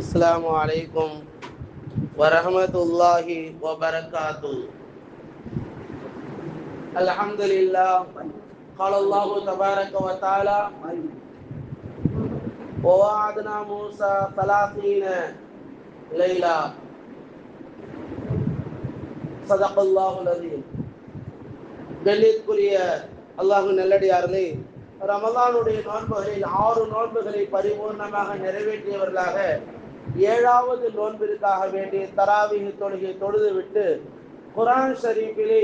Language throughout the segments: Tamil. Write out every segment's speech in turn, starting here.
السلام عليكم ورحمة الله وبركاته الحمد لله قال الله تبارك وتعالى ووعدنا موسى ثلاثين ليلة صدق الله العظيم கண்ணியத்துக்குரிய அல்லாஹு நல்லடியார்களே ரமலானுடைய நோன்புகளில் ஆறு நோன்புகளை பரிபூர்ணமாக நிறைவேற்றியவர்களாக ஏழாவது நோன்பிற்காக வேண்டிய தராவிக தொழுகை தொழுது விட்டு குரான் ஷரீஃபிலே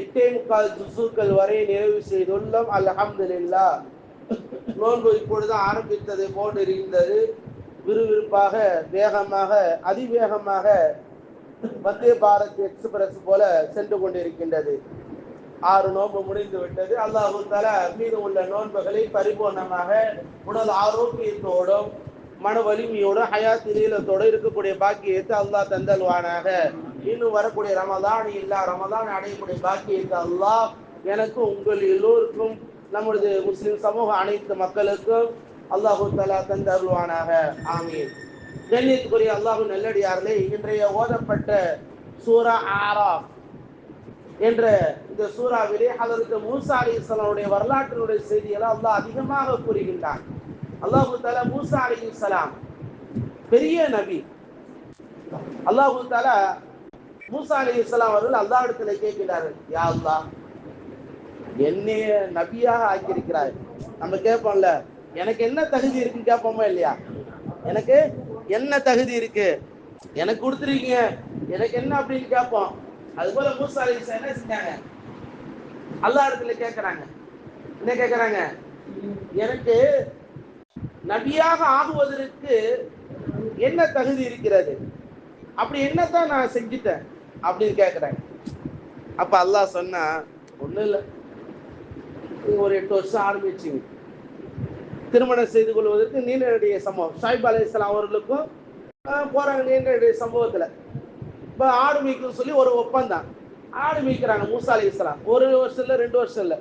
எட்டே முக்கால் ஜுசுக்கள் வரை நிறைவு செய்துள்ளோம். அல்ஹம்துலில்லா. நோன்பு இப்பொழுது ஆரம்பித்தது போன்று இருந்தது. விறுவிறுப்பாக வேகமாக அதிவேகமாக வந்தே பாரத் எக்ஸ்பிரஸ் போல சென்று கொண்டிருக்கின்றது. ஆறு நோன்பு முடிந்து விட்டது அல்லாஹு தலா மீது உள்ள நோன்புகளை பரிபூர்ணமாக உடல் ஆரோக்கியத்தோடும் மன வலிமையோட ஹயாத் நீளத்தோடு இருக்கக்கூடிய பாக்கியத்தை அல்லாஹ் தந்தல்வானாக இன்னும் வரக்கூடிய ரமதான் இல்லா ரமதான் அடையக்கூடிய பாக்கியத்தை அல்லாஹ் எனக்கு உங்கள் எல்லோருக்கும் நம்மளது முஸ்லிம் சமூக அனைத்து மக்களுக்கும் அல்லாஹு தலா தந்தருவானாக. ஆமீன். கண்ணியத்துக்குரிய அல்லாஹு நல்லடியார்களே இன்றைய ஓதப்பட்ட சூரா ஆரா என்ற இந்த சூறாவிலே அதற்கு மூசா அலி இஸ்லாமுடைய வரலாற்றினுடைய செய்திகளை அல்லாஹ் அதிகமாக கூறுகின்றான். அல்லாஹு தாலா மூசா அலி சலாம் பெரிய நபி. அல்லாஹு தாலா மூசா அலி இஸ்லாம் அவர்கள் அல்லா இடத்துல கேட்கிறார்கள் யா அல்லா என்னைய நபியாக ஆக்கியிருக்கிறார் நம்ம கேட்போம்ல எனக்கு என்ன தகுதி இருக்குன்னு கேட்போமா இல்லையா? எனக்கு என்ன தகுதி இருக்கு? எனக்கு கொடுத்துருக்கீங்க எனக்கு என்ன அப்படின்னு கேட்போம். அது போல மூசா அலி இஸ்லாம் என்ன செஞ்சாங்க? அல்லா இடத்துல கேட்கறாங்க. என்ன கேட்கறாங்க? எனக்கு நபியாக ஆகுவதற்கு என்ன தகுதி இருக்கிறது? அப்படி என்னத்தான் நான் செஞ்சுட்டேன் அப்படின்னு கேட்குறேன் அப்ப அல்லாஹ் சொன்னா ஒன்றும் இல்லை. ஒரு எட்டு வருஷம் ஆரம்பிச்சிங்க திருமணம் செய்து கொள்வதற்கு நீண்டடைய சம்பவம் ஷாயிப் அலி இஸ்லாம் அவர்களுக்கும் போறாங்க நீண்டடைய சம்பவத்துல இப்போ ஆடு மேய்க்கணும்னு சொல்லி ஒரு ஒப்பந்தம். ஆடு மேய்க்கிறாங்க மூசா அலி இஸ்லாம் ஒரு வருஷம் இல்லை ரெண்டு வருஷம் இல்லை.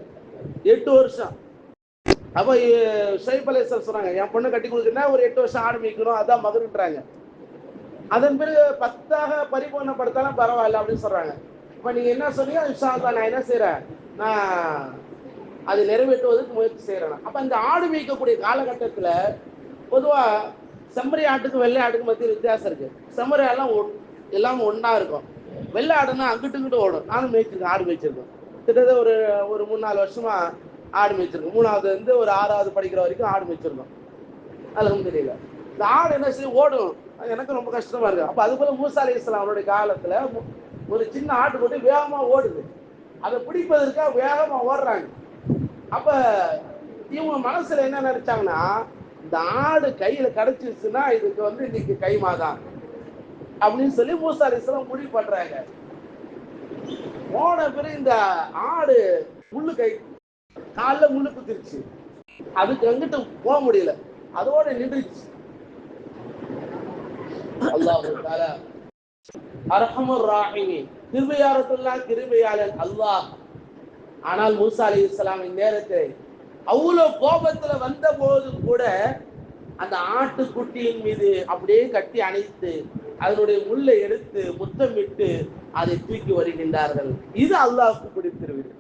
எட்டு வருஷம். அப்போ ஷைப் அலை சொன்னாங்க என் பொண்ணு கட்டி கொடுக்குன்னா ஒரு எட்டு வருஷம் ஆடு மேய்க்கணும் அதான் மகன்ன்றாங்க அதன் பிறகு பத்தாக பரிபூர்ணப்படுத்தாலும் பரவாயில்ல அப்படின்னு சொல்றாங்க. இப்போ நீங்க என்ன சொன்னீங்க? இன்ஷா நான் என்ன செய்யறேன் நான் அது நிறைவேற்றுவதற்கு முயற்சி செய்யறேன் அப்ப இந்த ஆடு மேய்க்கக்கூடிய காலகட்டத்தில் பொதுவா செம்மறி ஆட்டுக்கு வெள்ளை ஆட்டுக்கு மத்திய வித்தியாசம் இருக்கு. செம்மறி எல்லாம் எல்லாம் ஒன்றா இருக்கும். வெள்ளை ஆடுனா அங்கிட்டு இங்கிட்டு ஓடும். நானும் மேய்ச்சிருக்கேன் ஆடு மேய்ச்சிருக்கேன். கிட்டத்தட்ட ஒரு ஒரு மூணு நாலு வருஷமா ஆடு மேய்ச்சிருக்கோம். மூணாவது வந்து ஒரு ஆறாவது படிக்கிற வரைக்கும் ஆடு மேய்ச்சிருக்கோம். அதுவும் தெரியல. இந்த ஆடு என்ன செய்யும்? ஓடும் அது எனக்கு ரொம்ப கஷ்டமா இருக்கு. அப்போ அது போல மூசா அலி இஸ்லாம் அவருடைய காலத்துல ஒரு சின்ன ஆட்டு போட்டு வேகமா ஓடுது. அதை பிடிப்பதற்காக வேகமா ஓடுறாங்க. அப்ப இவங்க மனசுல என்ன நினைச்சாங்கன்னா இந்த ஆடு கையில கிடைச்சிருச்சுன்னா இதுக்கு வந்து இன்னைக்கு கைமாதான் அப்படின்னு சொல்லி மூசா அலிஸ்லாம் முடிவு பண்றாங்க. போன பிறகு இந்த ஆடு முள்ளு கை காலில் முள்ளு குத்திருச்சு. அதுக்கு எங்கிட்ட போக முடியல. அதோட நின்றுச்சு. அரஹமர் அரஹமுர் ராஹிமி கிருபையாரத்துல்லா கிருபையாளன் அல்லாஹ். ஆனால் மூசா அலி இஸ்லாமின் நேரத்தை அவ்வளவு கோபத்துல வந்த போது கூட அந்த ஆட்டுக்குட்டியின் மீது அப்படியே கட்டி அணைத்து அதனுடைய முள்ளை எடுத்து முத்தமிட்டு அதை தூக்கி வருகின்றார்கள். இது அல்லாஹுக்கு பிடித்திருவிது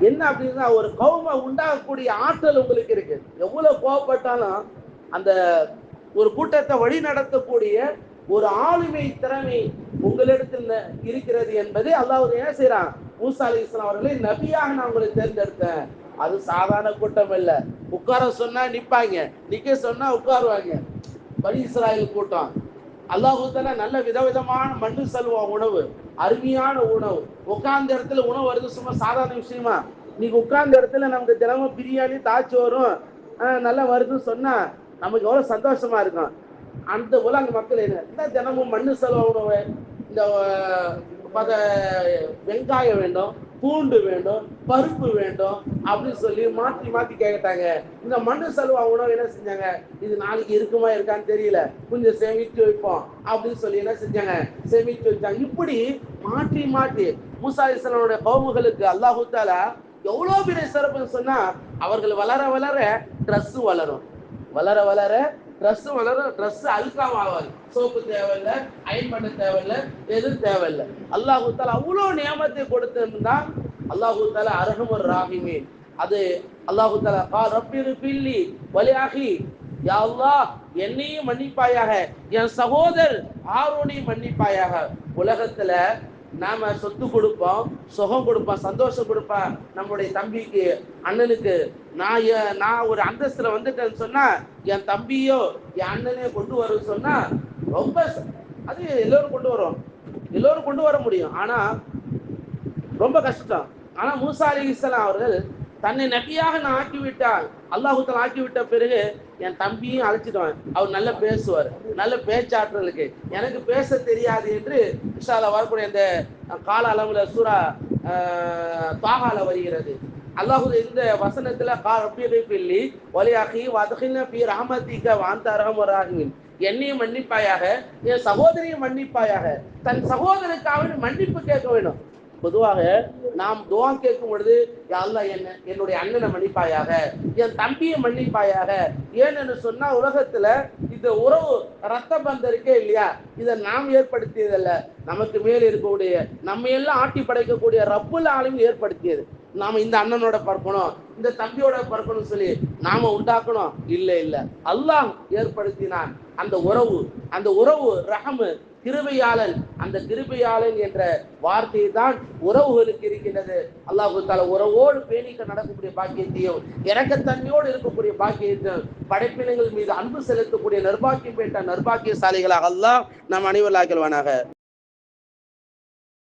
என்ன அப்படின்னா ஒரு கௌமை உண்டாகக்கூடிய ஆற்றல் உங்களுக்கு இருக்கு. எவ்வளவு கோவப்பட்டாலும் அந்த ஒரு கூட்டத்தை வழி நடத்தக்கூடிய ஒரு ஆளுமை திறமை உங்களிடத்தில் இருக்கிறது என்பதை அல்லாஹ் என்ன செய்யறான் மூசா அலி இஸ்லாம் அவர்களை நபியாக நான் உங்களை தேர்ந்தெடுத்தேன். அது சாதாரண கூட்டம் இல்ல. உட்கார சொன்னா நிப்பாங்க. நிக்க சொன்னா உட்காருவாங்க. பனி இஸ்ராயல் கூட்டம். அல்லாஹூத்தால நல்ல விதவிதமான மண்ணு செல்வம் உணவு. அருமையான உணவு. உட்கார்ந்த இடத்துல உணவு வருது. சும்மா சாதாரண விஷயமா? நீங்க உட்கார்ந்த இடத்துல நமக்கு தினமும் பிரியாணி தாச்சு வரும் நல்லா வருதுன்னு சொன்னா நமக்கு எவ்வளவு சந்தோஷமா இருக்கும். அந்த போல அந்த மக்கள் என்ன? தினமும் மண்ணு செலவு உணவு இந்த பத வெங்காயம் வேண்டும் பூண்டு வேண்டும் பருப்பு வேண்டும் அப்படின்னு சொல்லி மாற்றி மாற்றி கேட்டாங்க. இந்த மண்ணு செலவா உணவு என்ன செஞ்சாங்க? இது நாளைக்கு இருக்குமா இருக்கான்னு தெரியல. கொஞ்சம் சேமித்து வைப்போம் அப்படின்னு சொல்லி என்ன செஞ்சாங்க? சேமித்து வச்சாங்க. இப்படி மாற்றி மாற்றி மூசா இஸ்லாமுடைய கவுமுகளுக்கு எவ்வளோ பெரிய சிறப்புன்னு சொன்னா அவர்கள் வளர வளர ட்ரெஸ் வளரும். வளர வளர ட்ரெஸ் வளரும். ட்ரெஸ் அழுக்காம ஆகாது சோப்பு தேவையில்லை அயன் பண்ண தேவையில்லை எதுவும் தேவையில்லை. அல்லாஹூ தாலா அவ்வளோ நியமத்தை கொடுத்திருந்தா அல்லாஹூ தாலா அரகமர் ராகிமே அது அல்லாஹு தாலா கா ரப்பிரு பில்லி வலியாகி யா அல்லாஹ் என்னையும் மன்னிப்பாயாக என் சகோதரர் ஆரோனையும் மன்னிப்பாயாக. உலகத்துல நாம சொத்து கொடுப்போம் சுகம் கொடுப்போம் சந்தோஷம் கொடுப்போம். நம்முடைய தம்பிக்கு அண்ணனுக்கு. நான் நான் ஒரு அந்தஸ்துல வந்துட்டேன்னு சொன்னா என் தம்பியோ என் அண்ணனையோ கொண்டு வரும்னு சொன்னா ரொம்ப அது எல்லோரும் கொண்டு வரும். எல்லோரும் கொண்டு வர முடியும். ஆனா ரொம்ப கஷ்டம். ஆனா மூசா அலி இஸ்லாம் அவர்கள் தன்னை நபியாக நான் ஆக்கி விட்டால் அல்லாஹுத்தல் ஆக்கி விட்ட பிறகு என் தம்பியும் அழைச்சிடுவேன். அவர் நல்லா பேசுவார். நல்ல பேச்சாற்றலுக்கு. எனக்கு பேச தெரியாது என்று விஷால வரக்கூடிய இந்த கால அளவில் சூறா தாகால வருகிறது. அல்லாஹு இந்த வசனத்துல கா ரப்பியை பில்லி ஒலியாகி வதகின பி ரஹமதிக்க வாந்த அரகமராகின் என்னையும் மன்னிப்பாயாக என் சகோதரியும் மன்னிப்பாயாக தன் சகோதரருக்காக மன்னிப்பு கேட்க வேண்டும் பொதுவாக நாம் துவா கேட்கும் பொழுது "யா என்ன என்னுடைய அண்ணனை மன்னிப்பாயாக என் தம்பியை மன்னிப்பாயாக ஏன்னு சொன்னா உலகத்துல இந்த உறவு ரத்த பந்தம் இருக்கே இல்லையா? இதை நாம் ஏற்படுத்தியதல்ல. நமக்கு மேல் இருக்கக்கூடிய நம்ம எல்லாம் ஆட்டி படைக்கக்கூடிய ரப்புல் ஆளும் ஏற்படுத்தியது. நாம இந்த அண்ணனோட பார்க்கணும் இந்த தம்பியோட பார்க்கணும் சொல்லி நாம உண்டாக்கணும். இல்லை இல்லை. அல்லாஹ் ஏற்படுத்தினான் அந்த உறவு. அந்த உறவு ரஹமு கிருபையாளன் அந்த கிருபையாளன் என்ற வார்த்தை தான் உறவுகளுக்கு இருக்கின்றது. அல்லாஹு தால உறவோடு பேணிக்க நடக்கக்கூடிய பாக்கியத்தையும் இறக்கத்தன்மையோடு இருக்கக்கூடிய பாக்கியத்தையும் படைப்பினங்கள் மீது அன்பு செலுத்தக்கூடிய நர்பாக்கியம் பெற்ற நர்பாக்கியசாலிகளாக எல்லாம் நம் அனைவராக